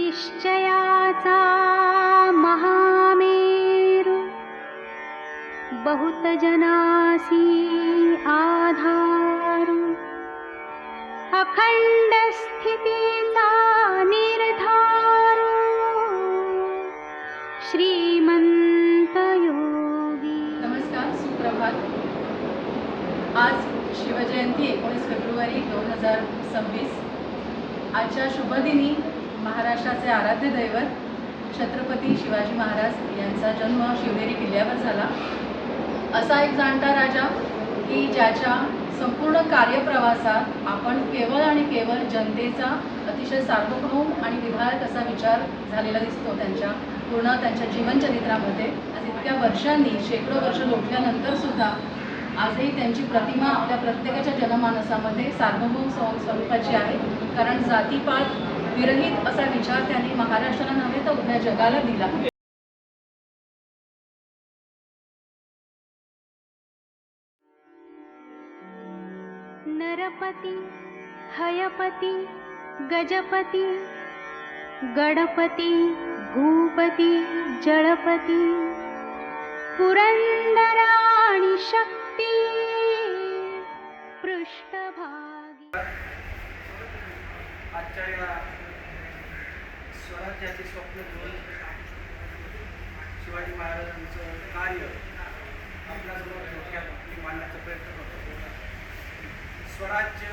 निश्चयाचा महामेरू। बहुत जनासी आधारू। अखंड स्थितीचा श्रीमंत योगी। नमस्कार सुप्रभात। आज शिवजयंती एकोणीस फेब्रुवारी दोन हजार सव्वीस. आजच्या शुभदिनी महाराष्ट्राचे आराध्य दैवत छत्रपती शिवाजी महाराज यांचा जन्म शिवनेरी किल्ल्यावर झाला. असा एक जाणता राजा की ज्याच्या संपूर्ण कार्यप्रवासात आपण केवळ आणि केवळ जनतेचा अतिशय सार्वभौम आणि विधायक असा विचार झालेला दिसतो त्यांच्या पूर्ण त्यांच्या जीवनचरित्रामध्ये. आज इतक्या वर्षांनी शेकडो वर्ष लोटल्यानंतर सुद्धा आजही त्यांची प्रतिमा आपल्या प्रत्येकाच्या जनमानसामध्ये सार्वभौम स्वरूपाची आहे. कारण जातीपात विरहित असा विचार त्यांनी महाराष्ट्राला नव्हे तर उभ्या जगाला दिला. नरपती हयपती गजपती गणपती भूपती जळपती पुरंदराणी शक्ती पृष्ठभागी. आजच्या या स्वराज्याचे स्वप्न घेऊन शिवाजी महाराजांचं कार्य आपल्यासमोर डोक्यात मांडण्याचा प्रयत्न करतो. स्वराज्य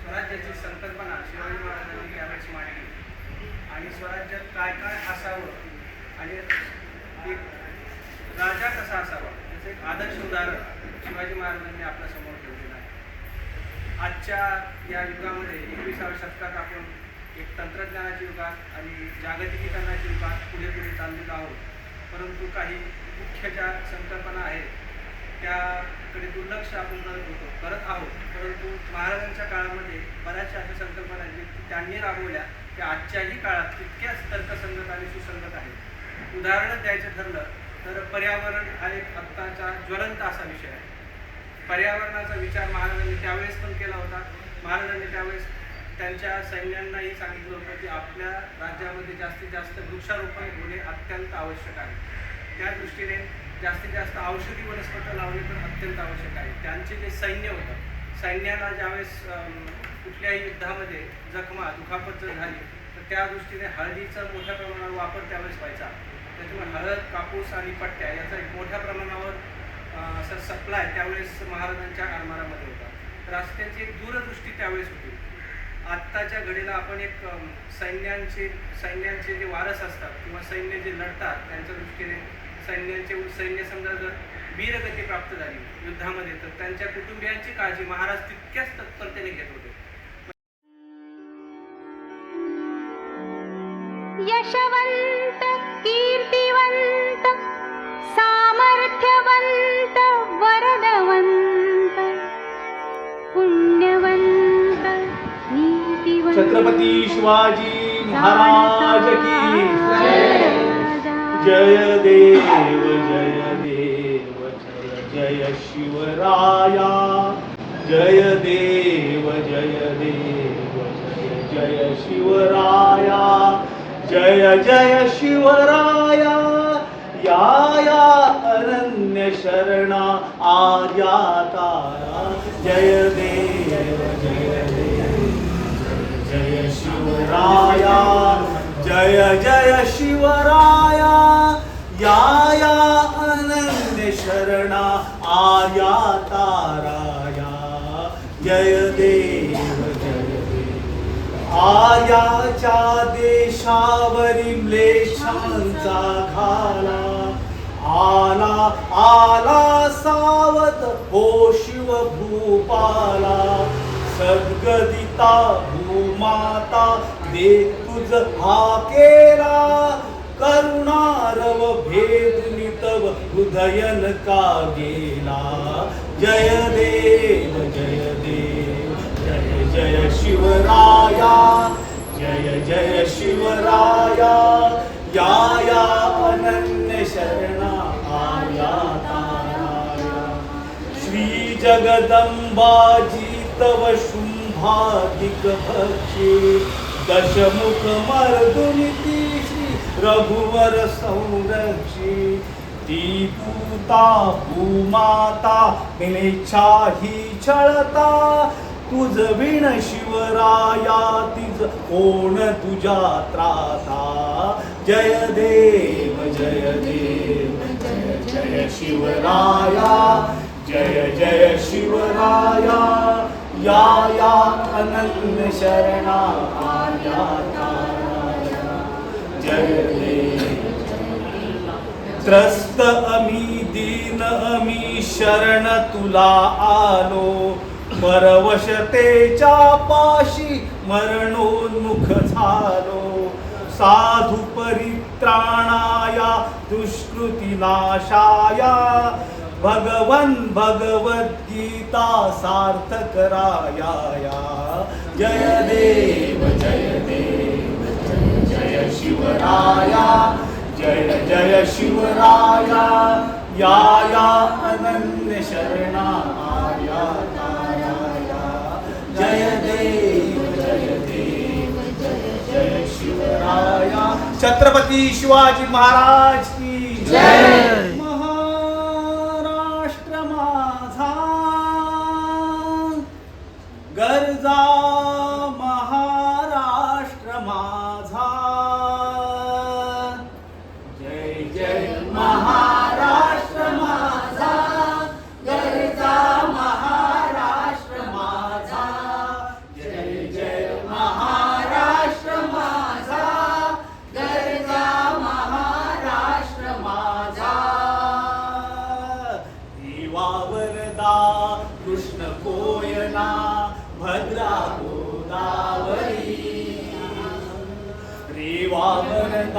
स्वराज्याची संकल्पना शिवाजी महाराजांनी त्यावेळेस मांडली. आणि स्वराज्यात काय काय असावं आणि एक राजा कसा असावा त्याचं एक आदर्श उदाहरण शिवाजी महाराजांनी आपल्यासमोर ठेवलेलं आहे. आजच्या या युगामध्ये एकविसाव्या शतकात आपण एक तंत्रज्ञानाच्या युगात आणि जागतिकीकरणाच्या युगात पुढे पुढे चाललेलो आहोत परंतु काही मुख्य ज्या संकल्पना आहेत. त्याकडे दुर्लक्ष आपण करत होतो करत आहोत. परंतु महाराजांच्या काळामध्ये बऱ्याचशा अशा संकल्पना आहेत की त्यांनी राबवल्या त्या आजच्याही काळात तितक्याच तर्कसंगत आणि सुसंगत आहेत. उदाहरण द्यायचं ठरलं तर पर्यावरण हा एक आत्ताचा ज्वलंत असा विषय आहे. पर्यावरणाचा विचार महाराजांनी त्यावेळेस पण केला होता. महाराजांनी त्यावेळेस त्यांच्या सैन्यांनाही सांगितलं होतं की आपल्या राज्यामध्ये जास्तीत जास्त वृक्षारोपण होणे अत्यंत आवश्यक आहे. त्या दृष्टीने जास्तीत जास्त औषधी वनस्पती लावणे पण अत्यंत आवश्यक आहे. त्यांचे जे सैन्य होतं सैन्याला ज्यावेळेस कुठल्याही युद्धामध्ये जखमा दुखापत जर झाली तर त्या दृष्टीने हळदीचा मोठ्या प्रमाणावर वापर त्यावेळेस व्हायचा. त्याच्यामुळे हळद कापूस आणि पट्ट्या याचा एक मोठ्या प्रमाणावर असा सप्लाय त्यावेळेस महाराजांच्या आरमारामध्ये होता. तर असं त्यांची एक दूरदृष्टी त्यावेळेस होती. आत्ताच्या घडीला आपण एक सैन्यांचे सैन्यांचे जे वारस असतात किंवा सैन्य जे लढतात त्यांच्या दृष्टीने सैन्यांचे सैन्य समजा जर वीरगती प्राप्त झाली युद्धामध्ये तर त्यांच्या कुटुंबियांची काळजी महाराज तितक्याच तत्परतेने घेत होते. यशवंत कीर्तिवंत छत्रपती शिवाजी महाराज की जय. देव जय देव जय जय शिवराया. जय देव जय देव जय जय शिवराया. जय जय शिवराया. या या शरणा आर्या तारा. जय देव जय देव जय शिवराया जय जय शिवराया या या अनन्य शरणा आर्या ताराया। जय देव जय देव। आर्याच्या देशावरी म्लेशांचा घाला। आला आला सावध हो शिव भूपाला सद्गदिता भूमाता दे तुझ हा केला करुणारव भेद नितव हृदयन का गेला जय देव जय देव जय जय शिवराया जय जय शिवराया. या या अनन्य शरणा आया ताराया. श्री जगदंबाजी तव शुम्भाधिक भक्षे. दशमुख मर्दुनी श्री रघुवर संरक्षी ती पूता भूमाता निच्छा ही छळता। तुझ विण शिवराया तिज कोण तुझा त्राता। जय देव जय देव जय जय शिवराया जय जय शिवराया। या या अनंत शरणा जय त्रस्त अमी दीन अमी शरण तुला आलो. परवशतेच्या पाशी मरणोन्मुख झालो. साधू परित्राणाया दुष्कृती नाशाया भगवन भगवद्गीता सार्थक राया जय देव जय देव जय शिवराया। जय जय शिवराया। या या अनन्य शरणा आया जय देव जय देव जय जय शिवराया। छत्रपती शिवाजी महाराज की जय।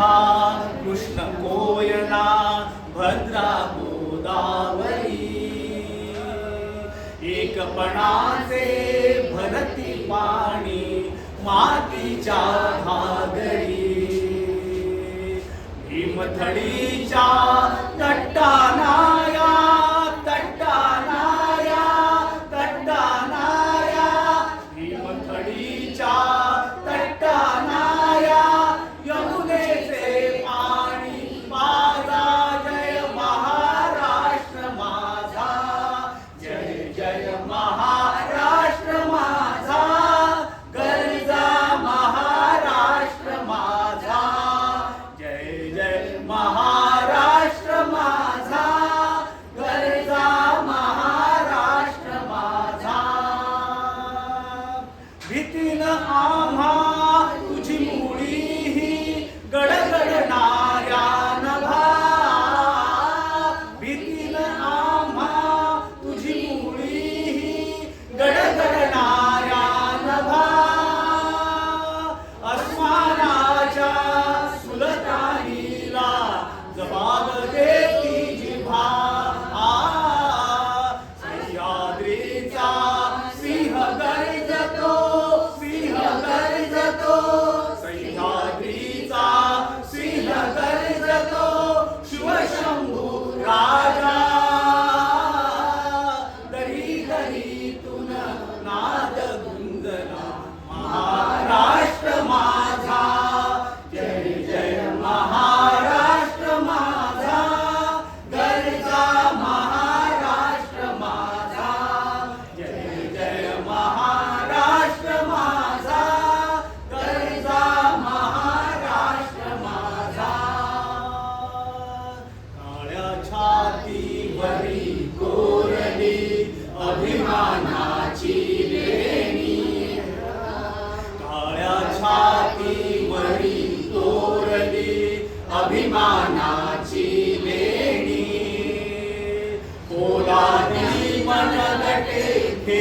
वरदा कृष्ण कोयना भद्रा गोदावरी। एकपणाचे भरती पाणी मातीच्या घागरी। भीमथडीच्या तट्टाना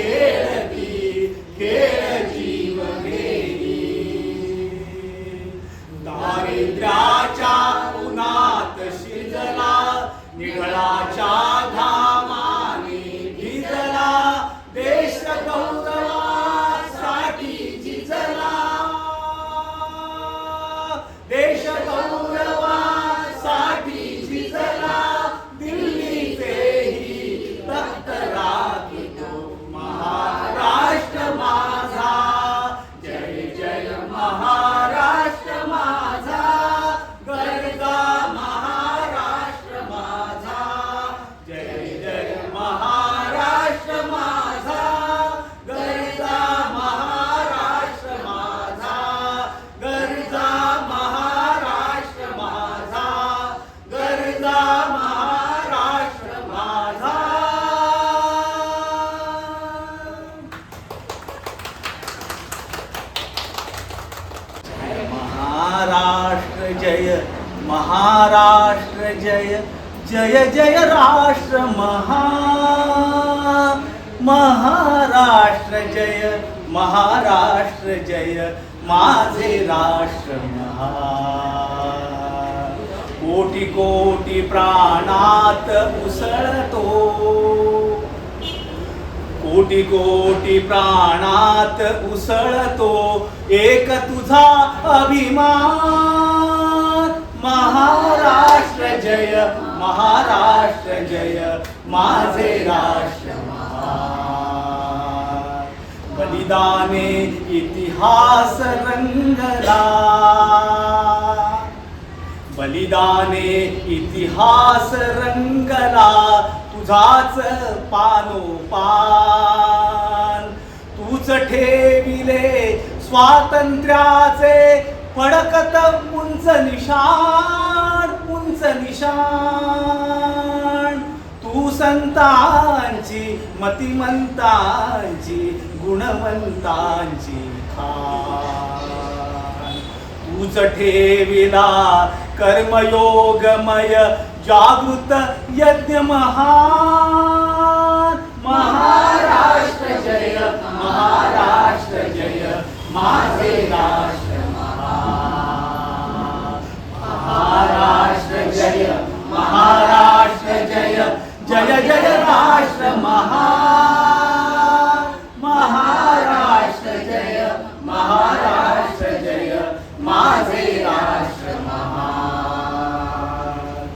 Porque जय जय राष्ट्र महा महाराष्ट्र जय महाराष्ट्र जय माझे राष्ट्र महा कोटी कोटी प्राणात उसळतो. कोटी कोटी प्राणात उसळतो. एक तुझा अभिमान. महाराष्ट्र जय महाराष्ट्र जय माझे राष्ट्र बलिदाने इतिहास रंगला. बलिदाने इतिहास रंगला. तुझाच पानोपान तूच ठेविले स्वातंत्र्याचे फडकत उंच निशाण उंच निशाण. तू संतांची मतिमंतांची गुणवंतांची खान. तूच ठेविला कर्मयोगमय जागृत यज्ञ महान. महाराष्ट्र जय महाराष्ट्र जय महा जय जय राष्ट्र महान महाराष्ट्र जय महाराष्ट्र जय माझे राष्ट्र महान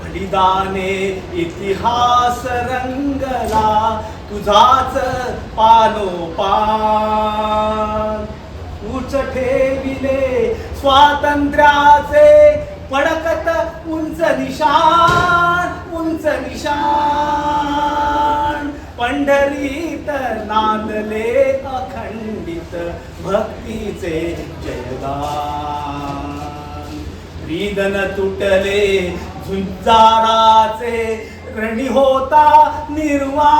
बलिदाने इतिहास रंगला तुझाच पानोपान उच ठेविले स्वातंत्र्याचे पडकत उंच निशान उंच निशाण पंढरीत नांदले अखंडित भक्तीचे जयगान. रिदन तुटले झुंजाराचे रणी होता निर्वाण.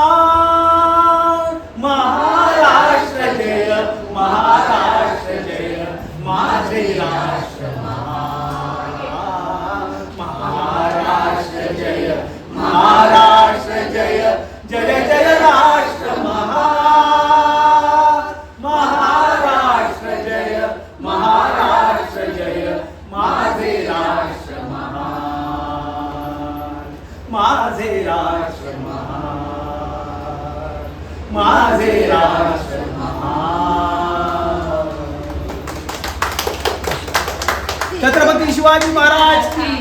महाराष्ट्र जय महाराष्ट्र जय माझे राष्ट्र महाराष्ट्र जय जय जय राष्ट्र महा महाराष्ट्र जय महाराष्ट्र जय माझे राष्ट्र महा माझे राष्ट्र महा माझे राष्ट्र महान छत्रपती शिवाजी महाराज. की